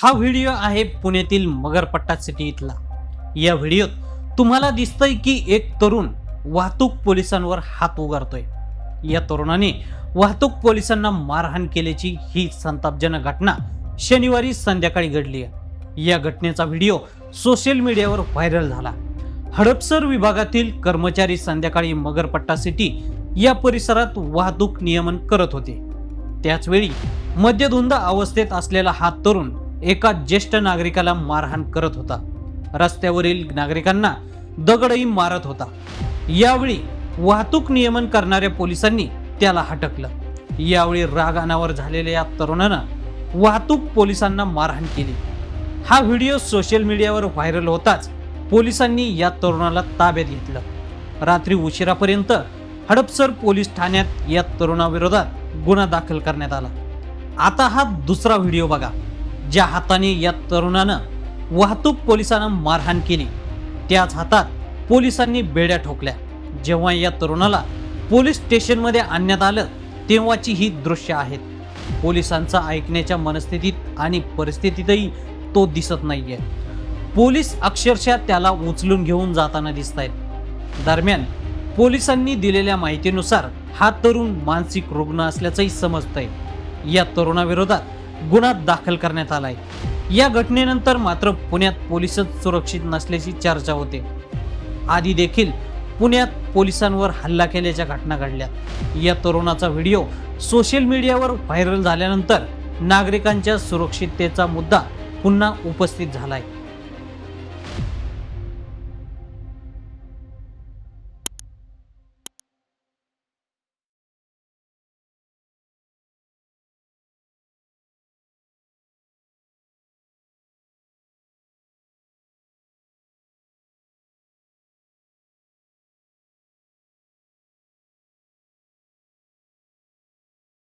हा व्हिडिओ आहे पुण्यातील मगरपट्टा सिटी इथला या व्हिडिओत तुम्हाला दिसतंय की एक तरुण वाहतूक पोलिसांवर हात उगारतोय. या तरुणाने वाहतूक पोलिसांना मारहाण केल्याची ही संतापजनक घटना शनिवारी संध्याकाळी घडली आहे. या घटनेचा व्हिडिओ सोशल मीडियावर व्हायरल झाला. हडपसर विभागातील कर्मचारी संध्याकाळी मगरपट्टा सिटी या परिसरात वाहतूक नियमन करत होते. त्याचवेळी मद्यधुंद अवस्थेत असलेला हा तरुण एका ज्येष्ठ नागरिकाला मारहाण करत होता. रस्त्यावरील नागरिकांना दगडही मारत होता. यावेळी वाहतूक नियमन करणाऱ्या पोलिसांनी त्याला हटकलं यावेळी राग अनावर झालेल्या या तरुणानं वाहतूक पोलिसांना मारहाण केली. हा व्हिडिओ सोशल मीडियावर व्हायरल होताच पोलिसांनी या तरुणाला ताब्यात घेतलं. रात्री उशिरापर्यंत हडपसर पोलीस ठाण्यात या तरुणाविरोधात गुन्हा दाखल करण्यात आला. आता हा दुसरा व्हिडिओ बघा. ज्या हाताने या तरुणानं वाहतूक पोलिसांना मारहाण केली त्याच हातात पोलिसांनी बेड्या ठोकल्या. जेव्हा या तरुणाला पोलीस स्टेशनमध्ये आणण्यात आलं तेव्हाची ही दृश्य आहेत. पोलिसांचा ऐकण्याच्या मनस्थितीत आणि परिस्थितीतही तो दिसत नाहीये. पोलीस अक्षरशः त्याला उचलून घेऊन जाताना दिसत आहेत दरम्यान पोलिसांनी दिलेल्या माहितीनुसार हा तरुण मानसिक रुग्ण असल्याचंही समजतंय. या तरुणाविरोधात गुन्हा दाखल करण्यात आलाय. या घटनेनंतर मात्र पुण्यात पोलिसच सुरक्षित नसल्याची चर्चा होते. आधी देखील पुण्यात पोलिसांवर हल्ला केल्याच्या घटना घडल्या. या तरुणाचा व्हिडिओ सोशल मीडियावर व्हायरल झाल्यानंतर नागरिकांच्या सुरक्षिततेचा मुद्दा पुन्हा उपस्थित झालाय.